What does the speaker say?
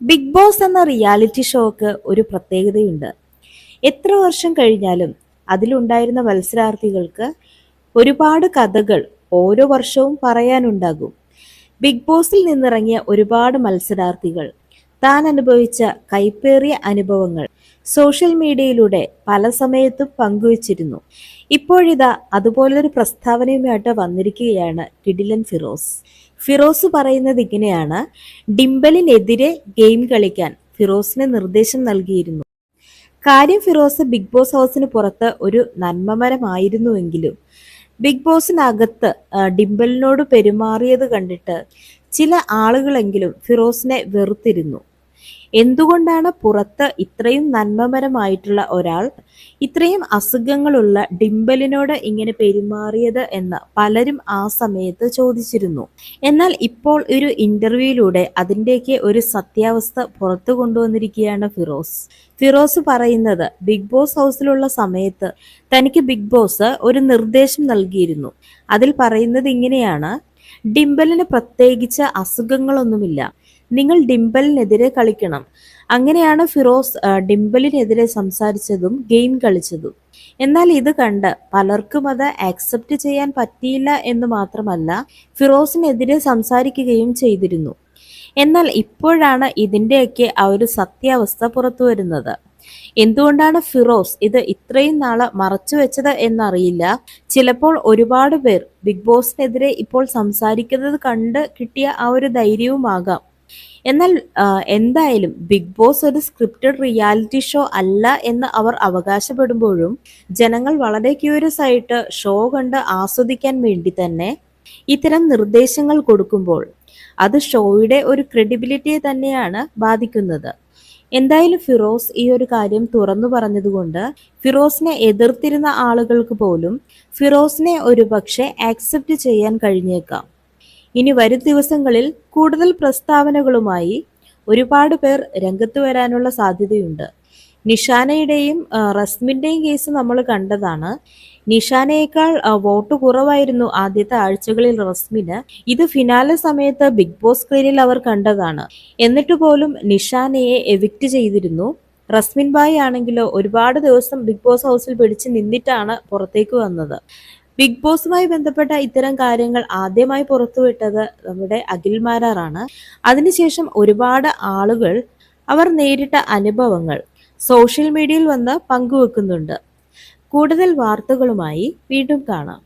Big Boss എന്ന reality ഷോക്ക് ഒരു പ്രത്യേകതയുണ്ട്. എത്ര വർഷം കഴിഞ്ഞാലും അതിലുണ്ടായിരുന്ന മത്സരാർത്ഥികൾക്ക് ഒരുപാട് കഥകൾ ഓരോ വർഷവും പറയാനുണ്ടാകും. ബിഗ് ബോസിൽ നിന്നിറങ്ങിയ ഒരുപാട് മത്സരാർത്ഥികൾ താൻ അനുഭവിച്ച കൈപ്പേറിയ അനുഭവങ്ങൾ സോഷ്യൽ മീഡിയയിലൂടെ പല സമയത്തും പങ്കുവച്ചിരുന്നു. ഇപ്പോഴിതാ അതുപോലൊരു പ്രസ്താവനയുമായിട്ട് വന്നിരിക്കുകയാണ് കിഡിലൻ ഫിറോസ്. ഫിറോസ് പറയുന്നത് ഇങ്ങനെയാണ്. ഡിംബലിനെതിരെ ഗെയിം കളിക്കാൻ ഫിറോസിന് നിർദ്ദേശം നൽകിയിരുന്നു. കാര്യം ഫിറോസ് ബിഗ് ബോസ് ഹൗസിന് പുറത്ത് ഒരു നന്മമരമായിരുന്നുവെങ്കിലും ബിഗ് ബോസിനകത്ത് ഡിംബലിനോട് പെരുമാറിയത് കണ്ടിട്ട് ചില ആളുകളെങ്കിലും ഫിറോസിനെ വെറുത്തിരുന്നു. എന്തുകൊണ്ടാണ് പുറത്ത് ഇത്രയും നന്മമരമായിട്ടുള്ള ഒരാൾ ഇത്രയും അസുഖങ്ങളുള്ള ഡിംബലിനോട് ഇങ്ങനെ പെരുമാറിയത് എന്ന് പലരും ആ സമയത്ത് ചോദിച്ചിരുന്നു. എന്നാൽ ഇപ്പോൾ ഒരു ഇന്റർവ്യൂയിലൂടെ അതിന്റെയൊക്കെ ഒരു സത്യാവസ്ഥ പുറത്തു കൊണ്ടുവന്നിരിക്കുകയാണ് ഫിറോസ്. ഫിറോസ് പറയുന്നത് ബിഗ് ബോസ് ഹൗസിലുള്ള സമയത്ത് തനിക്ക് ബിഗ് ബോസ് ഒരു നിർദ്ദേശം നൽകിയിരുന്നു. അതിൽ പറയുന്നത് ഇങ്ങനെയാണ്. ഡിംബലിന് പ്രത്യേകിച്ച് അസുഖങ്ങളൊന്നുമില്ല. നിങ്ങൾ ഡിംബലിനെതിരെ കളിക്കണം. അങ്ങനെയാണ് ഫിറോസ് ഡിംബലിനെതിരെ സംസാരിച്ചതും ഗെയിം കളിച്ചതും. എന്നാൽ ഇത് കണ്ട് പലർക്കും അത് ആക്സെപ്റ്റ് ചെയ്യാൻ പറ്റിയില്ല എന്ന് മാത്രമല്ല ഫിറോസിനെതിരെ സംസാരിക്കുകയും ചെയ്തിരുന്നു. എന്നാൽ ഇപ്പോഴാണ് ഇതിന്റെയൊക്കെ ആ ഒരു സത്യാവസ്ഥ പുറത്തു വരുന്നത്. എന്തുകൊണ്ടാണ് ഫിറോസ് ഇത് ഇത്രയും നാൾ മറച്ചു വെച്ചത് എന്നറിയില്ല. ചിലപ്പോൾ ഒരുപാട് പേർ ബിഗ് ബോസിനെതിരെ ഇപ്പോൾ സംസാരിക്കുന്നത് കണ്ട് കിട്ടിയ ആ ഒരു ധൈര്യവുമാകാം. എന്നാൽ എന്തായാലും ബിഗ് ബോസ് ഒരു സ്ക്രിപ്റ്റഡ് റിയാലിറ്റി ഷോ അല്ല എന്ന് അവർ അവകാശപ്പെടുമ്പോഴും ജനങ്ങൾ വളരെ ക്യൂരിയസ് ആയിട്ട് ഷോ കണ്ട് ആസ്വദിക്കാൻ വേണ്ടി തന്നെ ഇത്തരം നിർദ്ദേശങ്ങൾ കൊടുക്കുമ്പോൾ അത് ഷോയുടെ ഒരു ക്രെഡിബിലിറ്റിയെ തന്നെയാണ് ബാധിക്കുന്നത്. എന്തായാലും ഫിറോസ് ഈ ഒരു കാര്യം തുറന്നു പറഞ്ഞതുകൊണ്ട് ഫിറോസിനെ എതിർത്തിരുന്ന ആളുകൾക്ക് പോലും ഫിറോസിനെ ഒരുപക്ഷെ ആക്സെപ്റ്റ് ചെയ്യാൻ കഴിഞ്ഞേക്കാം. ഇനി വരും ദിവസങ്ങളിൽ കൂടുതൽ പ്രസ്താവനകളുമായി ഒരുപാട് പേർ രംഗത്ത് വരാനുള്ള സാധ്യതയുണ്ട്. നിഷാനയുടെയും റസ്മിന്റെയും കേസ് നമ്മൾ കണ്ടതാണ്. നിഷാനയേക്കാൾ വോട്ട് കുറവായിരുന്നു ആദ്യത്തെ ആഴ്ചകളിൽ റസ്മിന്. ഇത് ഫിനാലെ സമയത്ത് ബിഗ് ബോസ് സ്ക്രീനിൽ അവർ കണ്ടതാണ്. എന്നിട്ട് പോലും നിഷാനയെ എവിക്റ്റ് ചെയ്തിരുന്നു. റസ്മിൻ ബായി ആണെങ്കിലോ ഒരുപാട് ദിവസം ബിഗ് ബോസ് ഹൗസിൽ പിടിച്ച് നിന്നിട്ടാണ് പുറത്തേക്ക് വന്നത്. ബിഗ് ബോസുമായി ബന്ധപ്പെട്ട ഇത്തരം കാര്യങ്ങൾ ആദ്യമായി പുറത്തുവിട്ടത് നമ്മുടെ അഖിൽ മാരാറാണ്. അതിനുശേഷം ഒരുപാട് ആളുകൾ അവർ നേരിട്ട അനുഭവങ്ങൾ സോഷ്യൽ മീഡിയയിൽ വന്ന് പങ്കുവെക്കുന്നുണ്ട്. കൂടുതൽ വാർത്തകളുമായി വീണ്ടും കാണാം.